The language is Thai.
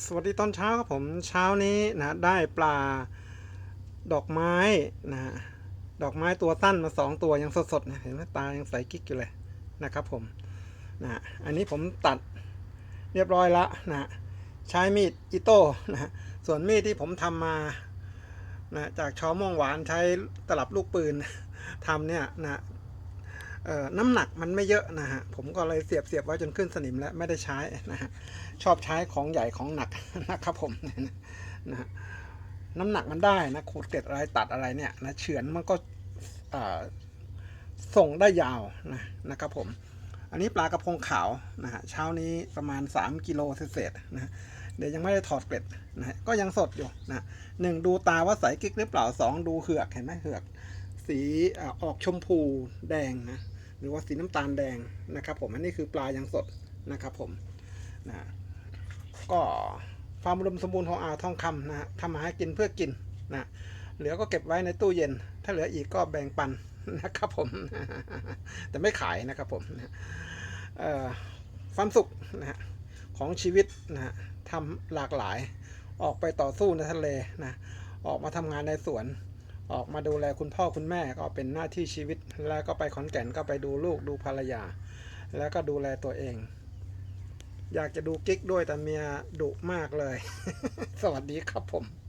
สวัสดีตอนเช้าครับผมเช้านี้นะได้ปลาดอกไม้นะดอกไม้ตัวตั้นมาสองตัวยังสดๆนะเห็นไหมตายังใสกิ๊กอยู่เลยนะครับผมนะอันนี้ผมตัดเรียบร้อยละนะใช้มีดอิโต้นะส่วนมีดที่ผมทำมานะจากชอม่วงหวานใช้ตลับลูกปืนทำเนี่ยนะ น้ำหนักมันไม่เยอะนะฮะ ผมก็เลยเสียบเสียบไว้จนขึ้นสนิมแล้วไม่ได้ใช้นะฮะ ชอบใช้ของใหญ่ของหนักนะครับผมนะฮะน้ำหนักมันได้นะขูดเกล็ดอะไรตัดอะไรเนี่ยนะเฉือนมันก็ส่งได้ยาวนะนะครับผม อันนี้ปลากระพงขาวนะฮะเช้านี้ประมาณ 3กิโลเศษนะฮะเดี๋ยวยังไม่ได้ถอดเกล็ดนะฮะก็ยังสดอยู่นะหนึ่งดูตาว่าใสกิ๊กหรือเปล่าสองดูเหือกเห็นไหมเหือก สีออกชมพูแดงนะ หรือว่าสีน้ำตาลแดงนะครับ ผมอันนี้คือปลายังสดนะครับผมนะก็ความอุดมสมบูรณ์ของอ่าวทองคำนะฮะทำมาหากินเพื่อกินนะเหลือก็เก็บไว้ในตู้เย็น ถ้าเหลืออีกก็แบ่งปันนะครับผม แต่ไม่ขายนะครับผมนะความสุขนะฮะของชีวิตนะฮะทำหลากหลาย ออกไปต่อสู้ในทะเลนะ ออกมาทำงานในสวน ออกมาดูแลคุณพ่อคุณแม่ก็เป็นหน้าที่ชีวิต แล้วก็ไปขอนแก่นก็ไปดูลูกดูภรรยา แล้วก็ดูแลตัวเอง อยากจะดูกิ๊กด้วยแต่เมียดุมากเลย สวัสดีครับผม